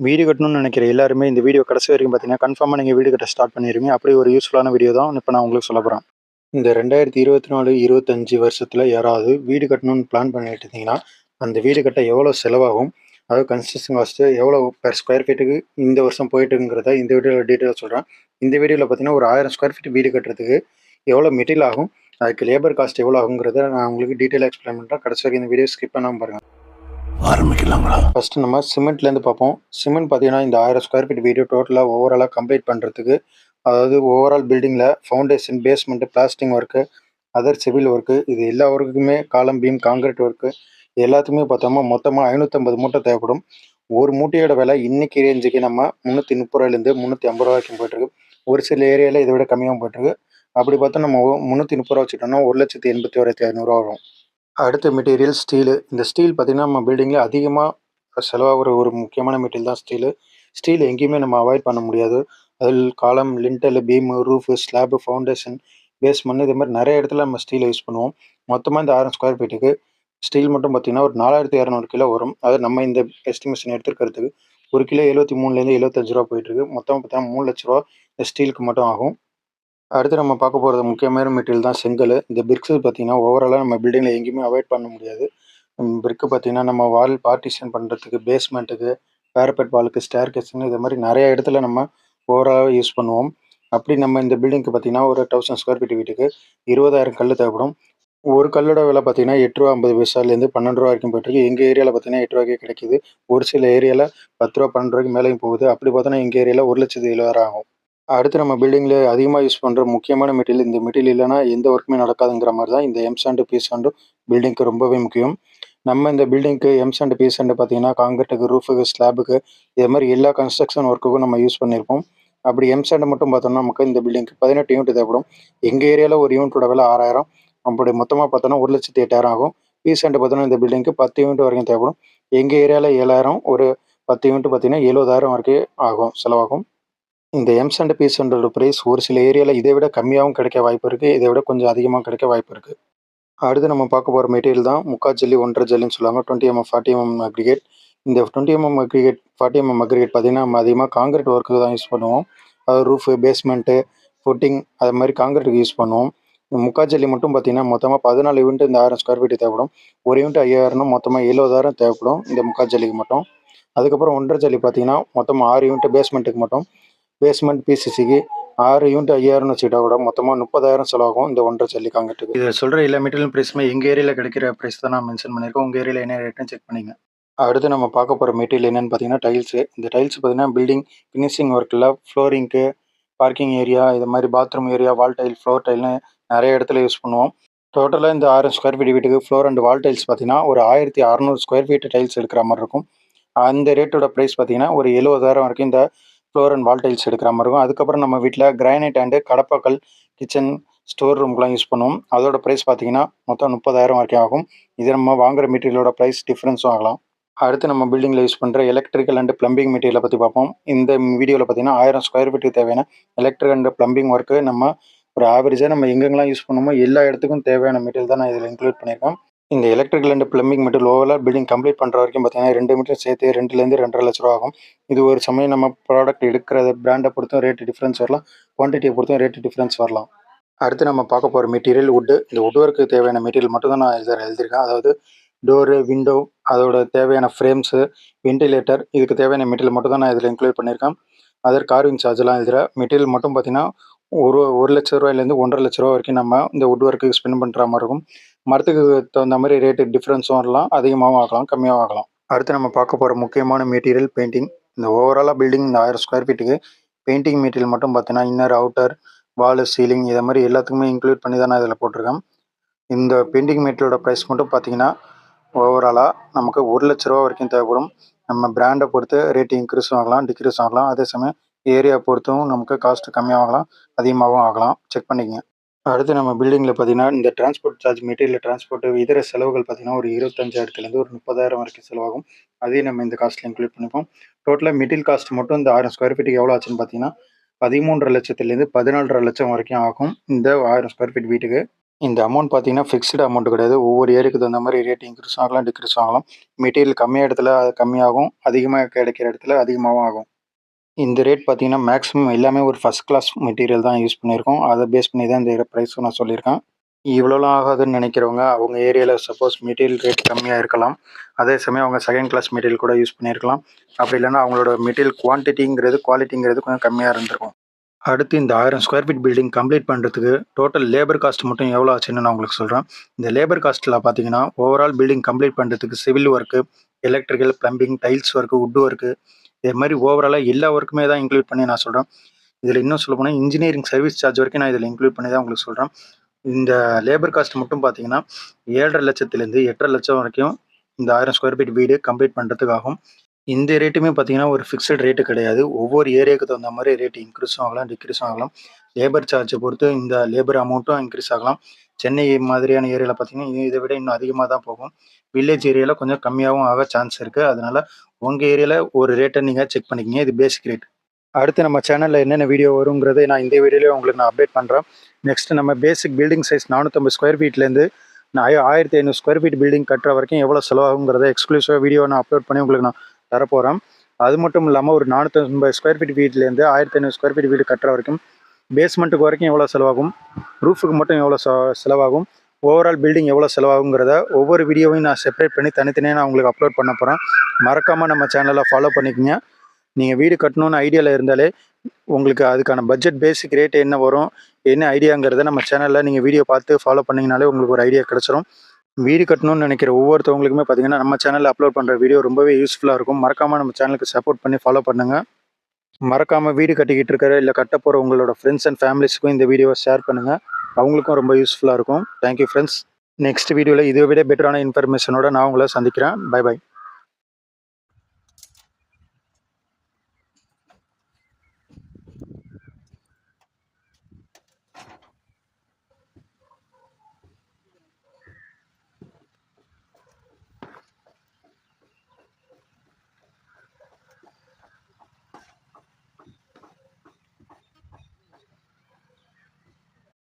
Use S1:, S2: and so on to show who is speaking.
S1: வீடு கட்டணும்னு நினைக்கிற எல்லாருமே இந்த வீடியோ கடைசி வரைக்கும் பார்த்தீங்கன்னா கன்ஃபார்மாக நீங்கள் வீடு கட்ட ஸ்டார்ட் பண்ணிடுவீங்க அப்படி ஒரு யூஸ்ஃபுல்லான வீடியோ தான் இப்போ நான் உங்களுக்கு சொல்ல போகிறேன் இந்த ரெண்டாயிரத்தி இருபத்தி நாலு இருபத்தஞ்சி வருஷத்தில் யாராவது வீடு கட்டணும்னு பிளான் பண்ணிட்டு இருந்தீங்கன்னா அந்த வீடு கட்ட எவ்வளோ செலவாகும்? அதாவது கன்ஸ்ட்ரக்ஷன் காஸ்ட்டு எவ்வளோ பெர் ஸ்கொயர் ஃபீட்டுக்கு இந்த வருஷம் போயிட்டுங்கிறத இந்த வீடியோவில் டீட்டெயில் சொல்கிறேன் இந்த வீடியோவில் பார்த்தீங்கன்னா ஒரு ஆயிரம் ஸ்கொயர் ஃபீட் வீடு கட்டுறதுக்கு எவ்வளோ மெட்டீரியல் ஆகும்? அதுக்கு லேபர் காஸ்ட் எவ்வளோ ஆகுங்கிறத நான் உங்களுக்கு டீட்டெயில் எக்ஸ்பிளைன் பண்ணுறேன் கடைசி வரைக்கும் இந்த வீடியோ ஸ்கிப் பண்ணாமல் பாருங்கள்
S2: ஆரம்பிக்கலாங்களா
S1: ஃபஸ்ட்டு நம்ம சிமெண்ட்லேருந்து பார்ப்போம். சிமெண்ட் பார்த்தீங்கன்னா இந்த ஆயிரம் ஸ்கொயர் ஃபீட் வீடியோ டோட்டலாக ஓவராலாக கம்ப்ளீட் பண்ணுறதுக்கு அதாவது ஓவரால் பில்டிங்கில் foundation basement plastering work other civil work இது எல்லா ஒர்க்குக்குமே காலம் பீம் காங்கிரீட் ஒர்க்கு எல்லாத்துக்குமே பார்த்தோம்னா மொத்தமாக ஐநூற்றம்பது மூட்டை தேவைப்படும். ஒரு மூட்டையோட விலை இன்னைக்கு ரேஞ்சுக்கு நம்ம முந்நூற்றி முப்பது ரூபாயிலேருந்து முந்நூற்றி ஐம்பது ரூபா வரைக்கும் போயிட்டுருக்கு. ஒரு சில ஏரியாவில் இதை விட கம்மியாகவும் போயிட்டுருக்கு. அப்படி பார்த்தா நம்ம முந்நூற்றி முப்பது ரூபா வச்சுட்டோம்னா ஒரு லட்சத்தி எண்பத்தி ஓராயிரத்தி ஐநூறுரூவா வரும். அடுத்த மெட்டீரியல் ஸ்டீலு இந்த ஸ்டீல் பார்த்திங்கன்னா நம்ம பில்டிங்கில் அதிகமாக செலவாகிற ஒரு முக்கியமான மெட்டீரியல் தான் ஸ்டீலு ஸ்டீல் எங்கேயுமே நம்ம அவாய்ட் பண்ண முடியாது. அதில் column lintel beam roof slab foundation basement இது மாதிரி நிறைய இடத்துல நம்ம ஸ்டீல் யூஸ் பண்ணுவோம். மொத்தமாக இந்த ஆயிரம் ஸ்கொயர் ஃபீட்டுக்கு ஸ்டீல் மட்டும் பார்த்திங்கன்னா ஒரு நாலாயிரத்தி இரநூறு கிலோ வரும். அது நம்ம இந்த எஸ்டிமேஷன் எடுத்துருக்கிறதுக்கு ஒரு கிலோ எழுபத்தி மூணுலேருந்து எழுபத்தஞ்சு ரூபா போயிட்டுருக்கு மொத்தம் பார்த்தீங்கன்னா மூணு லட்ச ரூபா இந்த ஸ்டீலுக்கு மட்டும் ஆகும். அடுத்து நம்ம பார்க்க போகிறது முக்கியமான மெட்டீரியல் தான் செங்கல். இந்த பிரிக்ஸு பார்த்தீங்கன்னா ஓவராலாக நம்ம பில்டிங்கில் எங்கேயுமே அவாய்ட் பண்ண முடியாது. பிரிக்கு பார்த்தீங்கன்னா நம்ம வால் பார்ட்டிஷன் பண்ணுறதுக்கு பேஸ்மெண்ட்டுக்கு பேரப்பெட் வாலுக்கு ஸ்டேர் கேஸ்னு இது மாதிரி நிறைய இடத்துல நம்ம ஓவராலாக யூஸ் பண்ணுவோம். அப்படி நம்ம இந்த பில்டிங்க்கு பார்த்தீங்கன்னா ஒரு தௌசண்ட் ஸ்கொயர் ஃபீட் வீட்டுக்கு இருபதாயிரம் கல் தேவைப்படும். ஒரு கல்லோட விலை பார்த்தீங்கன்னா எட்டு ரூபா ஐம்பது பைசாலேருந்து பன்னெண்டு ரூபா வரைக்கும் போயிட்டுருக்கு எங்கள் ஏரியாவில் பார்த்தீங்கன்னா எட்டு ரூபாய்க்கே கிடைக்குது. ஒரு சில ஏரியாவில் பத்து ரூபா பன்னெண்டு ரூபாய்க்கு மேலேயும் போகுது. அப்படி பார்த்தோன்னா எங்கள் ஏரியாவில் ஒரு லட்சத்து எழுபதாயிரம் ஆகும். அடுத்து நம்ம பில்டிங்கில் அதிகமாக யூஸ் பண்ணுற முக்கியமான மெட்டீரியல் இந்த மெட்டீரியல் இல்லைனா எந்த ஒர்க்குமே நடக்காதுங்கிற மாதிரி தான் இந்த எம் சாண்டு பி சாண்டு பில்டிங்க்கு ரொம்பவே முக்கியம். நம்ம இந்த பில்டிங்க்கு எம் சாண்டு பி சாண்டு பார்த்தீங்கன்னா காங்கிரீட்டுக்கு ரூஃபுக்கு ஸ்லாபுக்கு இது மாதிரி எல்லா கன்ஸ்ட்ரக்ஷன் ஒர்க்குக்கும் நம்ம யூஸ் பண்ணியிருப்போம் அப்படி எம் சாண்டு மட்டும் பார்த்தோம்னா நமக்கு இந்த பில்டிங்க்கு பதினெட்டு யூனிட் தேவைப்படும். எங்கள் ஏரியாவில் ஒரு யூனிட்டோட விலை ஆறாயிரம். அப்படி மொத்தமாக பார்த்தோன்னா ஒரு லட்சத்தி எட்டாயிரம் ஆகும். பி சாண்டு பார்த்தோன்னா இந்த பில்டிங்க்கு பத்து யூனிட் வரைக்கும் தேவைப்படும். எங்கள் ஏரியாவில் ஏழாயிரம். ஒரு பத்து யூனிட் பார்த்தீங்கன்னா எழுபதாயிரம் வரைக்கும் ஆகும் செலவாகும். இந்த எம்ஸ் அண்ட் பீஸ்ன்றோட ப்ரைஸ் ஒரு சில ஏரியாவில் இதை விட கம்மியாகவும் கிடைக்க வாய்ப்பு இருக்குது இதை விட கொஞ்சம் அதிகமாக கிடைக்க வாய்ப்பு இருக்குது அடுத்து நம்ம பார்க்க போகிற மெட்டீரியல் தான் முக்கா ஜல்லி ஒன்றரை ஜல்லின்னு சொல்லுவாங்க. Twenty MM forty MM aggregate இந்த twenty MM aggregate forty MM aggregate பார்த்திங்கன்னா நம்ம அதிகமாக காங்கிரீட் ஒர்க்கு தான் யூஸ் பண்ணுவோம். அது ரூஃபு பேஸ்மெண்ட்டு ஃபுட்டிங் அது மாதிரி காங்கிரீட்டுக்கு யூஸ் பண்ணுவோம். இந்த முக்கா ஜல்லி மட்டும் பார்த்தீங்கன்னா மொத்தமாக பதினாலு யூனிட் இந்த ஆயிரம் ஸ்கொயர் ஃபீட் தேவைப்படும். ஒரு யூனிட் ஐயாயிரம் மொத்தமாக எழுபதாயிரம் தேவைப்படும் இந்த முக்காஜல்லிக்கு மட்டும். அதுக்கப்புறம் ஒன்றரை ஜல்லி பார்த்தீங்கன்னா மொத்தமாக ஆறு யூனிட் பேஸ்மெண்ட்டுக்கு மட்டும். பேஸ்மெண்ட் பிசிசிக்கு ஆறு யூனிட் ஐயாயிரம்னு வச்சுக்கிட்டா கூட மொத்தமாக முப்பதாயிரம் செலவாகும். இந்த ஒன்றரை ஜல்லி இதை சொல்கிற எல்லா மெட்டீரியல் ப்ரைஸுமே எங்கள் ஏரியாவில் கிடைக்கிற ப்ரைஸ் தான் நான் மென்ஷன் பண்ணியிருக்கோம் உங்கள் ஏரியாவில் என்ன ரேட்னு செக் பண்ணிங்க. அடுத்து நம்ம பார்க்க போகிற மெட்டீரியல் என்னென்னு பார்த்தீங்கன்னா டைல்ஸு இந்த டைல்ஸ் பார்த்தீங்கன்னா பில்டிங் ஃபினிஷிங் ஒர்க்கில் ஃப்ளோரிங்க்கு பார்க்கிங் ஏரியா இது மாதிரி bathroom area wall tile floor டைல்னு நிறைய இடத்துல யூஸ் பண்ணுவோம். டோட்டலாக இந்த ஆயிரம் ஸ்கொயர் ஃபீட் வீட்டுக்கு ஃப்ளோர் அண்ட் வால் டைல்ஸ் பார்த்தீங்கன்னா ஒரு ஆயிரத்தி அறநூறு ஸ்கொயர் ஃபீட் டைல்ஸ் எடுக்கிற மாதிரி இருக்கும். அந்த ரேட்டோட ப்ரைஸ் பார்த்தீங்கன்னா ஒரு எழுபதாயிரம் வரைக்கும் இந்த ஃப்ளோர் அண்ட் வால் டைல்ஸ் எடுக்கிற மாதிரி இருக்கும். அதுக்கப்புறம் நம்ம வீட்டில் கிரானைட் அண்டு கடப்பாக்கல் கிச்சன் ஸ்டோர் ரூம்க்குலாம் யூஸ் பண்ணுவோம். அதோட ப்ரைஸ் பார்த்தீங்கன்னா மொத்தம் முப்பதாயிரம் வரைக்கும் ஆகும். இது நம்ம வாங்குற மெட்டீரியலோட ப்ரைஸ் டிஃப்ரென்ஸும் ஆகலாம். அடுத்து நம்ம பில்டிங்கில் யூஸ் பண்ணுற எலக்ட்ரிக்கல் அண்ட் ப்ளம்பிங் மெட்டீரியலை பற்றி பார்ப்போம். இந்த வீடியோவில் பார்த்தீங்கன்னா ஆயிரம் ஸ்கொயர் ஃபீட்டுக்கு தேவையான எலக்ட்ரிக் அண்ட் பிளம்பிங் ஒர்க்கு நம்ம ஒரு ஆவரேஜாக நம்ம எங்கெங்கெல்லாம் யூஸ் பண்ணுமோ எல்லா இடத்துக்கும் தேவையான மெட்டீரியல் தான் நான் இதில் இன்க்ளூட் பண்ணியிருக்கேன். இந்த எலக்ட்ரிக்கல் அண்ட் பிளம்பிங் மட்டும் ஓவரால் பில்டிங் கம்ப்ளீட் பண்ணுற வரைக்கும் பார்த்தீங்கன்னா ரெண்டு மீட்டர் சேர்த்து ரெண்டுலேருந்து ரெண்டரை லட்ச ரூபா ஆகும். இது ஒரு சமயம் நம்ம ப்ராடக்ட் எடுக்கிறத பிராண்டை பொறுத்தும் ரேட்டு டிஃப்ரென்ஸ் வரலாம். குவான்டிட்டியை பொறுத்தும் ரேட்டு டிஃப்ரென்ஸ் வரலாம். அடுத்து நம்ம பார்க்க போகிற மெட்டீரியல் வுட்டு இந்த வுட் ஒர்க்கு தேவையான மெட்டீரியல் மட்டும் தான் நான் இதில் எழுதியிருக்கேன். அதாவது டோரு விண்டோ அதோட தேவையான ஃப்ரேம்ஸு வென்டிலேட்டர் இதுக்கு தேவையான மெட்டீரியல் மட்டும் தான் நான் இதில் இன்க்ளூட் பண்ணியிருக்கேன். அதர் கார்விங் சார்ஜெலாம் எழுதுகிற மெட்டீரியல் மட்டும் பார்த்தீங்கன்னா ஒரு ஒரு லட்ச ரூபாயிலேருந்து ஒன்றரை லட்ச ரூபா வரைக்கும் நம்ம இந்த வுட் ஒர்க்குக்கு ஸ்பெண்ட் பண்ணுற மாதிரி இருக்கும். மரத்துக்கு தகுந்த மாதிரி ரேட்டு டிஃப்ரென்ஸும் வரலாம் அதிகமாகவும் ஆகலாம் கம்மியாகவும் ஆகலாம். அடுத்து நம்ம பார்க்க போகிற முக்கியமான மெட்டீரியல் பெயிண்டிங் இந்த ஓவராலாக பில்டிங் இந்த ஆயிரம் ஸ்கொயர் ஃபீட்டுக்கு பெயிண்டிங் மெட்டீரியல் மட்டும் பார்த்தீங்கன்னா இன்னர் அவுட்டர் வாலு சீலிங் இதை மாதிரி எல்லாத்துக்குமே இன்க்ளூட் பண்ணி தான் நான் இதில் போட்டிருக்கேன். இந்த பெயிண்டிங் மெட்டீரியலோட ப்ரைஸ் மட்டும் பார்த்தீங்கன்னா ஓவராலாக நமக்கு ஒரு லட்ச ரூபா வரைக்கும் தேவைப்படும். நம்ம பிராண்டை பொறுத்து ரேட் இன்க்ரீஸும் ஆகலாம் டிக்ரீஸும் ஆகலாம். அதே சமயம் ஏரியா பொறுத்தவும் நமக்கு காஸ்ட்டு கம்மியாகலாம் அதிகமாகவும் ஆகலாம். செக் பண்ணிக்கங்க. அடுத்து நம்ம பில்டிங்கில் பார்த்தீங்கன்னா இந்த டிரான்ஸ்போர்ட் சார்ஜ் மெட்டீரியல் டிரான்ஸ்போர்ட் இதர செலவுகள் பார்த்தீங்கன்னா ஒரு இருபத்தஞ்சாயிரத்துலேருந்து ஒரு முப்பதாயிரம் வரைக்கும் செலவாகும். அதையும் நம்ம இந்த காஸ்ட்டில் இன்க்ளூட் பண்ணிப்போம். டோட்டலாக மெட்டீரியல் காஸ்ட் மட்டும் இந்த ஆயிரம் ஸ்கொயர் ஃபீட்டுக்கு எவ்வளோ ஆச்சுன்னு பார்த்தீங்கன்னா பதிமூன்றரை லட்சத்துலேருந்து பதினாலரை லட்சம் வரைக்கும் ஆகும் இந்த ஆயிரம் ஸ்கொயர் ஃபீட் வீட்டுக்கு. இந்த அமௌண்ட் பார்த்தீங்கன்னா ஃபிக்ஸ்டு அமௌண்ட் கிடையாது. ஒவ்வொரு ஏரியாவுக்கு தகுந்த மாதிரி ரேட் இன்க்ரீஸ் ஆகலாம் டிக்ரீஸ் ஆகலாம். மெட்டீரியல் கம்மியாக இடத்துல அது கம்மியாகும் அதிகமாக கிடைக்கிற இடத்துல அதிகமாகவும் ஆகும். இந்த ரேட் பார்த்தீங்கன்னா மேக்ஸிமம் எல்லாமே ஒரு ஃபஸ்ட் கிளாஸ் மெட்டீரியல் தான் யூஸ் பண்ணியிருக்கோம். அதை பேஸ் பண்ணி தான் இந்த ப்ரைஸும் நான் சொல்லியிருக்கேன். இவ்வளோலாம் ஆகாதுன்னு நினைக்கிறவங்க அவங்க ஏரியாவில் சப்போஸ் மெட்டீரியல் ரேட் கம்மியாக இருக்கலாம். அதே சமயம் அவங்க செகண்ட் கிளாஸ் மெட்டீரியல் கூட யூஸ் பண்ணியிருக்கலாம். அப்படி இல்லைன்னா அவங்களோட மெட்டீரியல் குவான்டிட்டிங்கிறது குவாலிட்டிங்கிறது கொஞ்சம் கம்மியாக இருந்திருக்கும். அடுத்து இந்த ஆயிரம் ஸ்கொயர் ஃபீட் பில்டிங் கம்ப்ளீட் பண்ணுறதுக்கு டோட்டல் லேபர் காஸ்ட் மட்டும் எவ்வளோ ஆச்சுன்னு நான் உங்களுக்கு சொல்கிறேன் இந்த லேபர் காஸ்ட்டில் பார்த்தீங்கன்னா ஓவரால் பில்டிங் கம்ப்ளீட் பண்ணுறதுக்கு civil work electrical plumbing tiles work wood work இதே மாதிரி ஓவராலாக எல்லா ஒர்க்குமே தான் இன்க்ளூட் பண்ணி நான் சொல்கிறேன் இதில் இன்னும் சொல்ல போனால் இன்ஜினியரிங் சர்வீஸ் சார்ஜ் வரைக்கும் நான் இதில் இன்க்ளூட் பண்ணி தான் உங்களுக்கு சொல்கிறேன் இந்த லேபர் காஸ்ட் மட்டும் பார்த்தீங்கன்னா ஏழரை லட்சத்துலேருந்து எட்டரை லட்சம் வரைக்கும் இந்த ஆயிரம் ஸ்கொயர் ஃபீட் வீடு கம்ப்ளீட் பண்ணுறதுக்காகும் இந்த ரேட்டுமே பார்த்தீங்கன்னா ஒரு ஃபிக்ஸட் ரேட்டு கிடையாது. ஒவ்வொரு ஏரியாவுக்கு தகுந்த மாதிரி ரேட் இன்க்ரீஸும் ஆகலாம் டிக்ரீஸும் ஆகலாம். லேபர் சார்ஜை பொறுத்து இந்த லேபர் அமௌண்ட்டும் இன்க்ரீஸ் ஆகலாம். சென்னை மாதிரியான ஏரியாவில் பார்த்தீங்கன்னா இதை விட இன்னும் அதிகமாக தான் போகும். வில்லேஜ் ஏரியாவில் கொஞ்சம் கம்மியாகவும் ஆக சான்ஸ் இருக்குது அதனால் உங்கள் ஏரியாவில் ஒரு ரேட்டை நீங்கள் செக் பண்ணிக்கிங்க. இது பேசிக் ரேட் அடுத்து நம்ம சேனலில் என்னென்ன வீடியோ வருங்கிறதை நான் இந்த வீடியோலேயே உங்களுக்கு நான் அப்டேட் பண்ணுறேன் நெக்ஸ்ட் நம்ம பேசிக் பில்டிங் சைஸ் நானூற்றம்பது ஸ்கொயர் ஃபீட்லேருந்து நான் ஆயிரத்தி ஐநூறு ஸ்கொயர் ஃபீட் பில்டிங் கட்டுற வரைக்கும் எவ்வளோ செலவாகுங்கிறத எக்ஸ்க்ளூசிவாக வீடியோ நான் அப்லோட் பண்ணி உங்களுக்கு நான் தரப்போகிறேன் அது மட்டும் இல்லாமல் ஒரு நானூற்றம்பது ஸ்கொயர் ஃபீட் வீட்லேருந்து ஆயிரத்தி ஐநூறு ஸ்கொயர் ஃபீட் வீடு கட்டுற வரைக்கும் பேஸ்மெண்ட்டுக்கு வரைக்கும் எவ்வளோ செலவாகும்? ரூஃபுக்கு மட்டும் எவ்வளோ செலவாகும்? ஓவரால் பில்டிங் எவ்வளோ செலவாகுங்கிறத ஒவ்வொரு வீடியோவையும் நான் செப்பரேட் பண்ணி தனித்தனியாக நான் உங்களுக்கு அப்லோட் பண்ண போகிறேன் மறக்காமல் நம்ம சேனலில் ஃபாலோ பண்ணிக்கங்க. நீங்கள் வீடு கட்டணும்னு ஐடியாவில் இருந்தாலே உங்களுக்கு அதுக்கான பட்ஜெட் பேசிக் ரேட் என்ன வரும் என்ன ஐடியாங்கிறத நம்ம சேனலில் நீங்கள் வீடியோ பார்த்து ஃபாலோ பண்ணிங்கனாலே உங்களுக்கு ஒரு ஐடியா கிடச்சிரும். வீடு கட்டணும்னு நினைக்கிற ஒவ்வொருத்தவங்களுக்குமே பார்த்திங்கன்னா நம்ம சேனலில் அப்லோட் பண்ணுற வீடியோ ரொம்பவே யூஸ்ஃபுல்லாக இருக்கும். மறக்காமல் நம்ம சேனலுக்கு சப்போர்ட் பண்ணி ஃபாலோ பண்ணுங்கள் மறக்காமல் வீடு கட்டிக்கிட்டு இருக்கிற இல்லை கட்ட போகிற உங்களோட ஃப்ரெண்ட்ஸ் அண்ட் ஃபேமிலிஸ்க்கும் இந்த வீடியோவை ஷேர் பண்ணுங்கள் அவங்களுக்கும் ரொம்ப யூஸ்ஃபுல்லாக இருக்கும். தேங்க்யூ ஃப்ரெண்ட்ஸ் நெக்ஸ்ட் வீடியோவில் இதை விட பெட்டரான இன்ஃபர்மேஷனோட நான் உங்களை சந்திக்கிறேன். By by